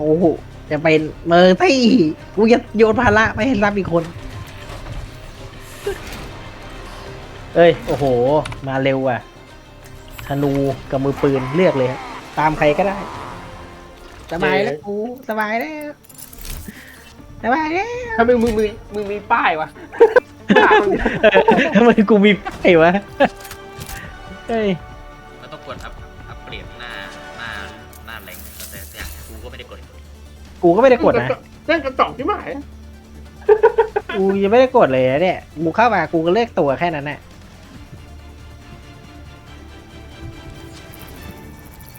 โอ้โหจะเป็นเมอร์ที่กูจะโยนภาระไปให้รับอีกคน เอ้ย โอ้โห มาเร็วอะธนูกับมือปืนเลือกเลยครับตามใครก็ได้ สบายแล้วกูสบายแล้วสบายแล้วถ้ามึงมึงมึงมึงมีป้ายวะเออทำไมกูมีไฟวะเฮ้ย กูก็ไม่ได้กดนะเล่นกระจอกที่หมายกูยังไม่ได้กดเลยนะเนี่ยกูเข้ามากูก็เลือกตัวแค่นั้นแหละ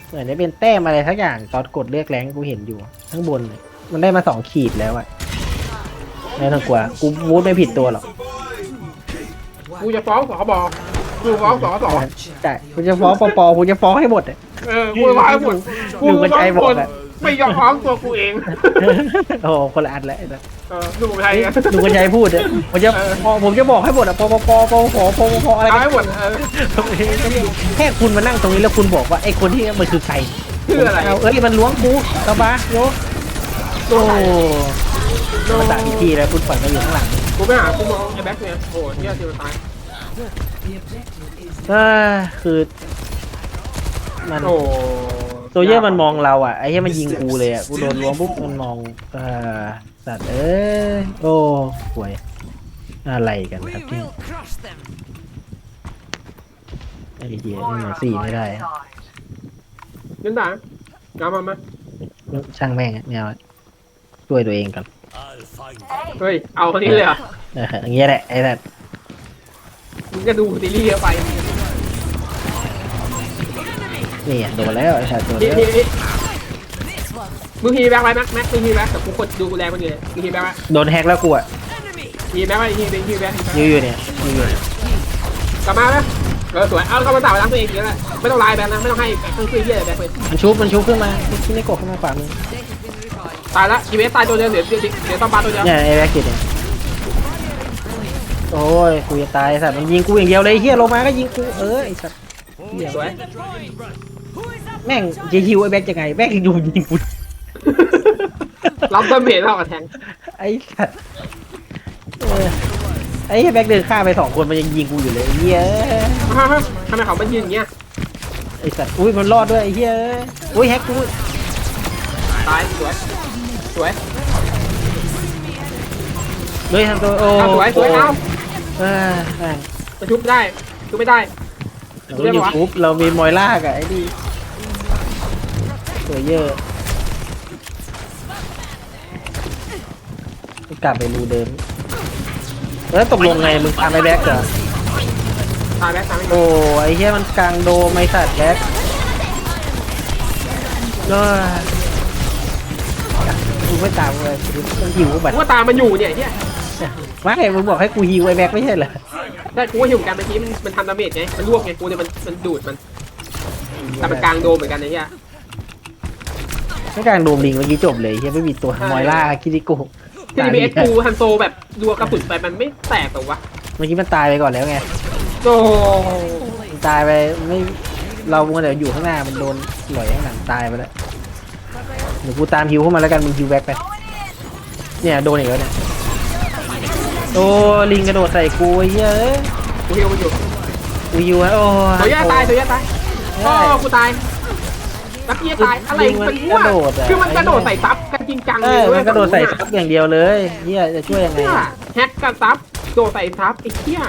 เหมือนจะเป็นแต้มอะไรสักอย่างตอนกดเลือกแรงกูเห็นอยู่ข้างบนน่ะมันได้มาสองขีดแล้วอะไม่ต้องกลัวกูวูดไม่ผิดตัวหรอกกูจะฟ้องสบกูฟ้องสสใช่กูจะฟ้องปปกูจะฟ้องให้หมดอะเออกูฟ้องหมดกูอยู่กับใจบอกอะ ไม่ยอมฟ้องตัวกูเองโอ้โหคนละอันแล้วไอ้สัสเออดูไทยอะดูกันใจพูดอะผมจะเออพอผมจะบอกให้หมดอะปปปปปปปอะไรเอากันให้หมดเออแค่คุณมานั่งตรงนี้แล้วคุณบอกว่าไอ้คนที่มันคือใครชื่ออะไรเอาเอ้ยมันล้วงกูตะบะโยโอ้มันด่าอีกทีแล้วคุณปล่อยมาอยู่ข้างหลังกูไปหากูมองไอ้แบ็คเนี่ยโอ้เที่ยที่มันตายอ่าคือมัน โอ้ โซเยอร์มันมองเราอะไอ้เหี้ยมันยิงกูเลยอะกูโดนล้วงปุ๊บมันมองอ่าสัตว์เอ้ยโอ้ห่วยอะไรกันครับที่ will crush them. ไอ้เหี้ยนี่มันสี่ไม่ได้อะยันด่าเอามามาช่างแม่งอะไม่เอาช่วยตัวเองกันเฮ้ย เอาคนนี้เลยเหรอะเอออย่างเงี้ยแหละไอ้สัตว์ มึงก็ดูซีรีส์เยอะไป นี่อะโดนแล้วไอ้สัตว์โดนนี่แล้วนี่นี่มึงฮีแบ็คไว้แม็กแม็กมึงฮีแบ็คแต่กูกดดูกูแรงมันอยู่เลยมึงฮีแบ็คไว้โดนแฮกแล้วกูอะฮีแบ็คไว้ฮีแบ็คฮีแบ็คยืนอยู่เนี่ยยืนอยู่เนี่ยกลับมาไหมเออสวยเอาเข้ามาต่าไปล้างตัวเองเยอะแหละไม่ต้องไลน์แบ็คนะไม่ต้องให้แบ็คเครื่องคุยเยี่ยอะไรแบ็คเลยมันชุบมันชุบขึ้นมาขึ้นในกบขึ้นมาขวามือตายละอีเวสตายตัวเดียวเดี๋ยวเดี๋ยวเดี๋ยวต้องปาตัวเดียวเนี่ยไอ้แบ็กกิดเนี่ยโอ้ยกูจะตายไอ้สัตว์มันยิงกูอย่างเดียวเลยไอ้เฮียลงมาก็ยิงกูเออไอ้สัตว์เหี้ย สวย แม่งจะฮิวไอ้แบ็กยังไงแบ็กอยู่ยิงกูรับเติมเมทเท่ากับแทงไอ้สัตว์เออไอ้เหี้ยแบ็กเดินข้ามไปสองคนมันยังยิงกูอยู่เลยไอ้เฮียทำไมเขามายืนอย่างเงี้ยไอ้สัตว์อุ้ยมันรอดด้วยไอ้เฮียอุ้ยแฮกกูตายสวยสวยเฮ้ยทำตัวโอ้เอาสวยสวยเอาเออแม่งจะชุบได้ชุบไม่ได้ เราก็อยู่ปุ๊บเรามีมอยล่ากับไอ้นี่ ตัวเยอะกลับไปรูเดิม แล้วตกลงไงมึงตามไอ้แบ็กเหรอตายแบ็คตายไม่โอ้ไอ้เหี้ยมันกลางโดมไม่สัตว์แบ็กก็กูไม่ตามเลยมันหิวบัตรกูว่าตามมันอยู่เนี่ยเนี่ยไม่มึงบอกให้กูหิวไอ้แบ็กไม่ใช่เหรอได้กูว่าหิวกันเมื่อกี้มันมันทำดาเมจไงมันรวบไงกูเนี่ยมันมันดูดมันแต่มันกลางโดมเหมือนกันไอ้เหี้ย ไม่กลางโดมลิงเมื่อกี้จบเลยเฮียไม่มีตัวมอยล่าคิริโกทีนี้เอสกูฮันโซแบบดัวกระสุนไปมันไม่แตกหรอวะเมื่อกี้มันตายไปก่อนแล้วไงโอ้มันตายไปไม่เราเมื่อเดี๋ยวอยู่ข้างหน้ามันโดนหล่อยข้างหลังตายไปแล้วเดี๋ยวกูตามฮิวเข้ามาแล้วกันมึงฮิวแบ็กไปเนี่ยโดนอีกแล้วเนี่ยโอ้ลิงกระโดดใส่กูไอ้เหี้ยเอะกูฮิวมันอยู่กูฮิวไว้โอ้โซย่าตายโซย่าตายใช่โอ้กูตาย ลักเกียตายอะไรลิงมันมันกระโดดอะ คือมันกระโดดใส่ซับกันจริงจังเอเลยอเว้มัยนกระโดดใส่ซับอย่างเดียวเลยเฮียจะช่วยยังไงเนี่ยอะแฮกกับซับโดดใส่ซับไอ้เหี้ย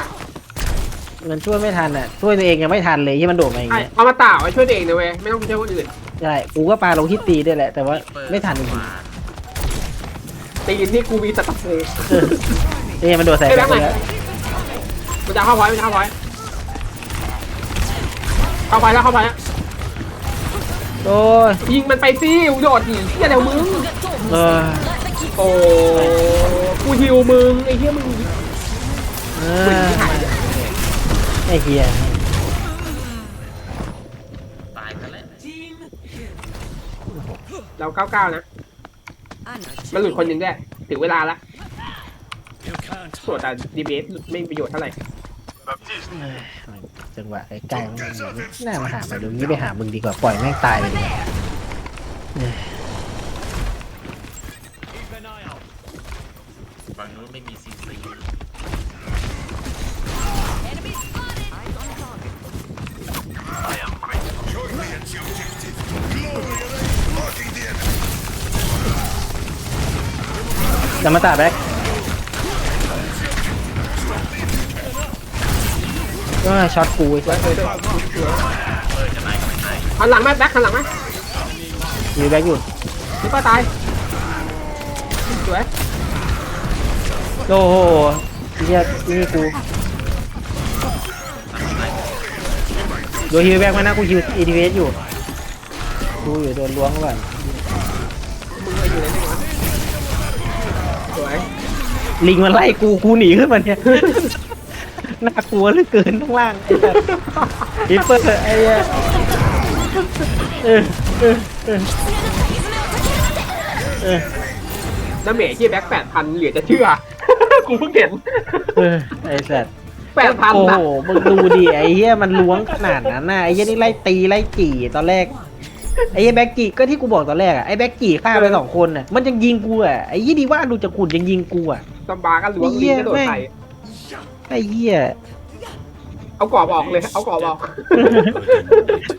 มันช่วยไม่ทันอะช่วยตัวเองยังไม่ทันเลยที่มันโดดมาอย่างไอ้เงี้ยเอามาต่าไว้ช่วยเองนะเว้ยไม่ต้องไปช่วยคนอื่น ใช่กูก็ปาลงที่ตีด้วยแหละ แต่ว่าไม่ทันจริงตีนที่กูมีสตับเลยๆเอ้ยมันโดดใส่ไอ้แบ็แบ็คคไปไหนแล้วกูจะเข้าพอยต์กูจะเข้าพอยต์เข้าพอยต์แล้วเข้าพอยต์แล้ว โอ้ยยิงมันไปสิโดดหนีเหี้ยเดี๋ยวมึงเออโอ้กูฮิวมึงไอ้เหี้ยมึงเอมึงอที่หายไอ้เฮียตายไปแล้วเราเก้าเก้านะมันหลุดคนหนึ่งได้ถึงเวลาละส่วนแต่ดีเบสไม่มีประโยชน์เท่าไหร่เอ้ย จังหวะใกล้ๆมัน่น่ามาหามันดูนี้ไปหามึงดีกว่าปล่อยแม่งตายเลยฝั่งนู้นไม่มีซีซีจะมาตาแบ็ค ก็ช็อตกูไอ้สวยสวยสวยเออจะตายก็ไม่ตายหันหลังไหมแบ็คหันหลังไหมมีแบ็คอยู่นี่ป้าตายสวยโอ้โหเฮียนี่กูตายตายโดนฮิวแบ็คมานะกูฮิวอีทีเวสอยู่กูอยู่โดนล้วงก่อนมึงไปอยู่ไหนเนี่ยวะสวยลิงมันไล่กูกูหนีขึ้นมาเนี่ย น่ากลัวเหลือเกินข้างล่างไอ้สัสฮิปเปอร์ไอ้เหี้ยเออเออเออเออน้ำเมจที่แบ็คแปดพันเหลือจะเชื่อ กูเพิ่งเห็นเออไอ้สัสแปดพันโอ้นะโหมึงดูดิไอ้เหี้ยมันล้วงขนาดนั้นน่ะไอ้เหี้ยนี่ไล่ตีไล่จี่ตอนแรกไอ้เหี้ยแบ็กจีก็ที่กูบอกตอนแรกอะไอ้แบ็กจีฆ่าไปสองคนน่ะมันยังยิงกูอะไอ้เหี้ยดีว่าดูจะขุดยังยิงกูอะตำบาก็ล้วงเหี้ลิงยก็โดดแม่งใส่ ไอ้เหี้ยเอากรอบออกเลย เอากรอบออก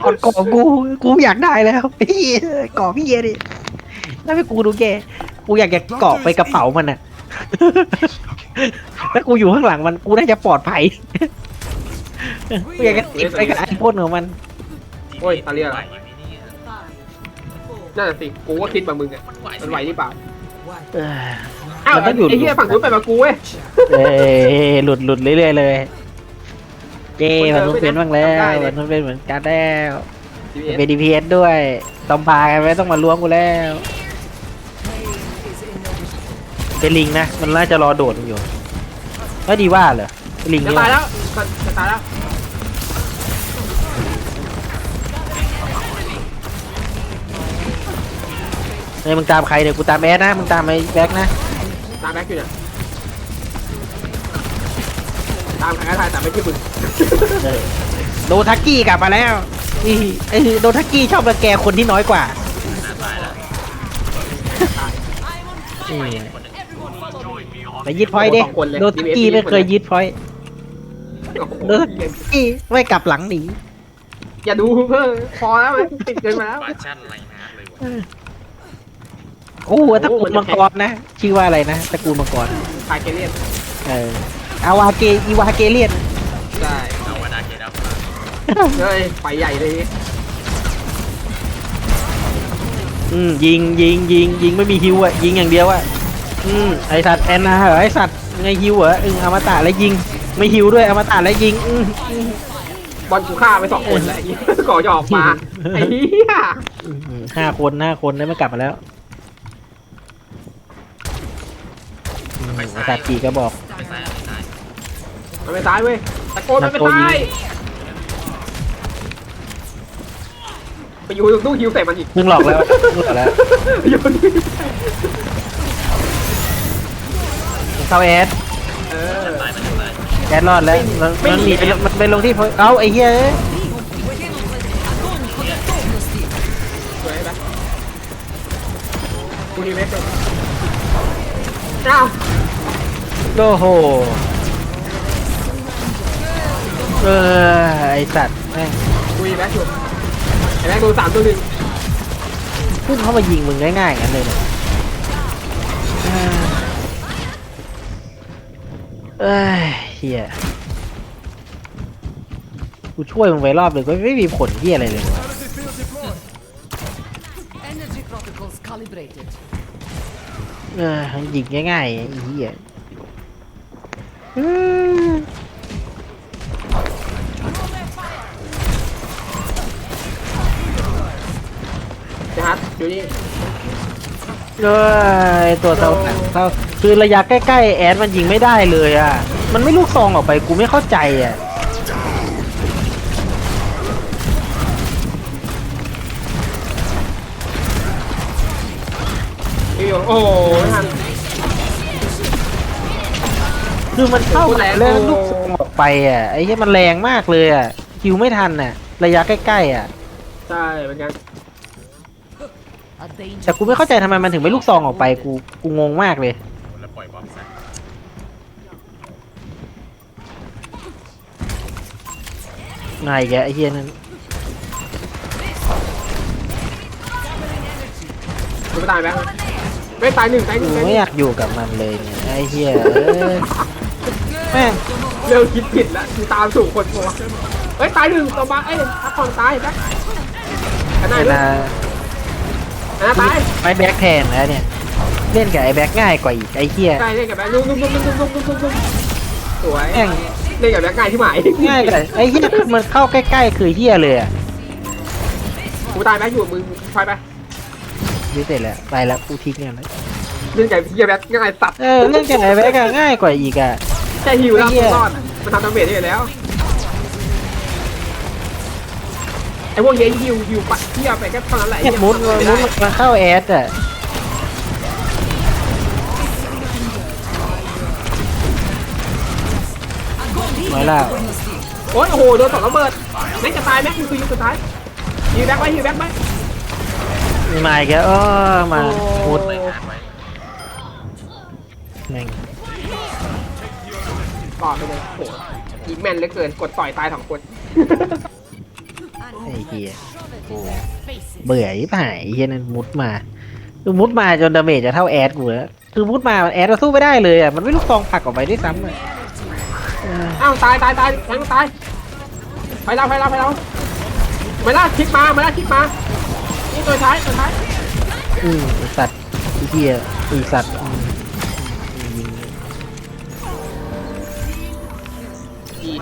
กอดกอบกู กูอยากได้แล้วไอ้เหี้ยกอบพี่เหี้ยดิถ้าไม่กูดูแก กูอยากจะเกาะไปกระเป๋ามันอะถ้ากูอยู่ข้างหลังมันกูน่าจะปลอดภัย กูอยากจะติดไปกับไอพ่นของมัน โอ้ยอะไรอะ ไหวไหมเนี่ยนั่นนะสิ กูก็คิดแบบมึงอะมันไหวมันไหวหรือเปล่า เออ อ้าวมันต้องอยู่ ไอ้เหี้ยฝั่งนู้นไปมากูเว้ยเอ้ยหลุดหลุดเรื่อยๆเลย เจ้คนเดิมันมต้องเป็นบ้างแล้วจำได้เลยมันต้องเป็นเหมือนกันแล้ว GPS เป็นดีพีเอสด้วยตอมพากันไม่ต้องมาล้วงกูแล้ว เป็นลิงนะ มันน่าจะรอโดดมันอยู่ก็ดีว่าเหรอเป็นลิงจะนี่ตายวะแล้วจะตายแล้วเฮ้ยมึงตามใครเนี่ยกูตามแอดนะ มึงตามไอ้แบ็กนะ ตามแบ็คอยู่เนี่ยตามใครก็ตายแต่ไม่ใช่มึงเออโดทักกี้กลับมาแล้วนี่ไอ้โดทักกี้ชอบรังแกคนที่น้อยกว่าหน้าตายแล้วนี่คนหนึ่งไปยึดพอยต์ดิสองคนเลยโดทักกี้ไม่เคยยึดพอยต์โอ้โหโดทักกี้ไม่กลับหลังหนีอย่าดูเพิ่มพอแล้วมันติดเกินมาแล้วบาชั่นไรนะเลยวะ โอ้โหตระกูลมังกรนะ ชื่อว่าอะไรนะตระกูลมังกรคาเกเลียนเอออาวาเกอีวาเกเลียนได้เอาวาดาเกดับเฮ้ยไปใหญ่เลย อืมยิงยิงยิงยิงไม่มีฮิวอะยิงอย่างเดียวอะอืมไอสัตว์แอนนาเหรอไอสัตว์ไงฮิวเหรออืมอมตะแล้วยิง ไม่ฮิวด้วยอมตะแล้วยิงอืมอืมบอลกูฆ่าไปสองคนแล้วไอ้เหี้ยก่อจะออกมาไอ้เหี้ยอืมห้าคนห้าคนได้ไม่กลับมาแล้ว อืมไอสัตว์กี่ก็บอกไม่ตายไม่ตายมันไปซ้ายเว้ยตะโกนมันไปตะโกนยิซ้างยไปอยู่ตรงตู้ฮิวใส่มันอีกมึงหลอกแล้วมึงหลอกแล้วอยู่ตรงนี้มึงเข้าแอดเออตายมันจะตายแอดรอดแล้วมันไม่มันหนีหนีไปลงมันไปลงที่เอ้าไอ้เหี้ยเอ้ยสวยไหมกูดีเว็บเลยอ้าว โอ้โหเออไอสัตว์แม่งกูดีแบ็คอยู่ไอ้แบ็คโดนสามตัวหนึ่งพุ่งเข้ามายิงมึงง่ายๆอย่างนั้นเลยเนี่ยเออเอ้ยเฮียกูช่วยมึงไปรอบหนึ่งก็ไม่มีผลเฮียอะไรเลยวะ Energy protocols calibrated. เออยิงง่ายๆไอ้เฮีย อืมนะฮะอยู่นี่เอ้ยตัวเท่าหนังเท่าคือระยะใกล้ๆแอดมันยิงไม่ได้เลยอะ มันไม่ลูกซองออกไปกูไม่เข้าใจอะอยู่โอ้โหไม่ทัน คือมันเข้าโอ้แรงแล้วโอ้ลูกซองออกไปอะไอ้ที่มันแรงมากเลยอะคิวไม่ทันอะ ระยะใกล้ๆอะใช่เหมือนกัน A danger. แต่กูไม่เข้าใจทำไมมันถึงไม่ลูกซองออกไปกูกูงงมากเลยแล้วปล่อยบอมซะไงแกไอ้เฮียนั่นกูไม่ตายแบ็คไม่ตายหนึ่งตายหกูนึ่งตายหไม่นึ่งอยากอยู่กับมันเลยเนี่ยไอ้เหี้ยเอ้ย แม่งเร็วคิดผิดแล้วกูตามถูกคนมัวเฮ้ยตายหนึ่งตัวมาเอ้ยทักคอนตายแบ็คขนาไอ้ดนี้นานะตายไอ้แบ็คแทนแล้วเนี่ย เล่นกับไอ้แบ็คง่ายกว่าอีกไอ้เหี้ยใกล้เล่นกับแบ็คนุ่มนุ่มนุ่มนุ่มนุ่มนุ่มนุ่มนุ่มสวยแม่งเล่นกับแบ็คง่ายที่หมายง่ายกว่าไอ้เหี้ยมันเข้าใกล้ๆคือเหี้ยเลยอะกูตายแบ็คอยู่มึงคอยไปยืดเสร็จแล้วไปแล้วกูทิ้งเนี่ยแล้วเล่นกับเฮียแบ็คง่ายตัดเออเล่นกับไอ้แบ็คอะง่ายกว่าอีกอะ แค่ฮิวแล้วไอ้เหี้ยรอดมันทำดาเมจได้อยู่แล้วไอ้พวกเย้ฮิวฮิวปัดเทียไปแค่เท่านั้นแหละเนี่ยมุดมุดมาเข้าแอดอะไม่ล่ะโอ้ยโอ้โหโดนตกระเบิดแม็กจะตายแม็กคือยุคสุดท้ายฮิวแบ็คไว้ฮิวแบ็คไว้มีมาอีกแล้วเออมามุดไว้งานไว้แม่ง ต่อไปเลยโอ้โหยิงแม่นเหลือเกิน กดต่อยตายสองคน ไอ้เหี้ยกู Face it. เบื่อไอ้ผ่ายไอ้เหี้ยนั่นมุดมาคือมุดมาจนดาเมจจะเท่าแอดกูแล้วคือมุดมาแอดเราสู้ไม่ได้เลยอะมันไม่ลูกซองผลักออกไปด้วยซ้ำอะเอออ้าวตายตายตายแทงตาย ไปแล้วไปแล้วไปแล้วไปแล้วคลิกมาไปแล้วคลิกมา นี่ตัวท้ายตัวท้าย อืมไอ้สัตว์ไอ้เหี้ยไอ้สัตว์อืม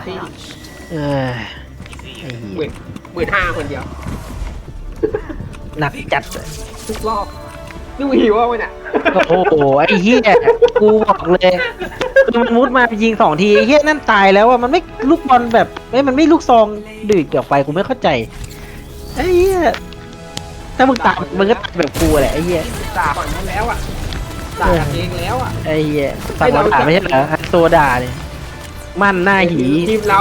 ซี่เอออีซี่ไอ้หเหี้มื่ยนหมื่นห้าคนเดียว หนักจัดอะทุกรอบนี่มึงหิวอะวะเนี่ยโอ้โหไอ้เหี้ยกูบอกเลยคือมันมุดมายิงสองทีไอ้เหี้ยนั่นตายแล้วอะมันไม่ลูกบอลแบบไอ้ยมันไม่ลูกซองดืดออกไปกูไม่เข้าใจไอ้เหี้ยถ้ามึงตายมึงก็ตายแบบกูแหละไอ้เหี้ยด่าก่อนนั้นแล้วอะด่ากันเองแล้วอะไอ้เหี้ยฝั่งเราด่าไม่ใช่เหรออันตัวด่าเนี่ย มั่นหน้าหีทีมเรา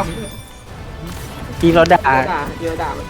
ทีมเราด่าด่าทีมเราด่ามัน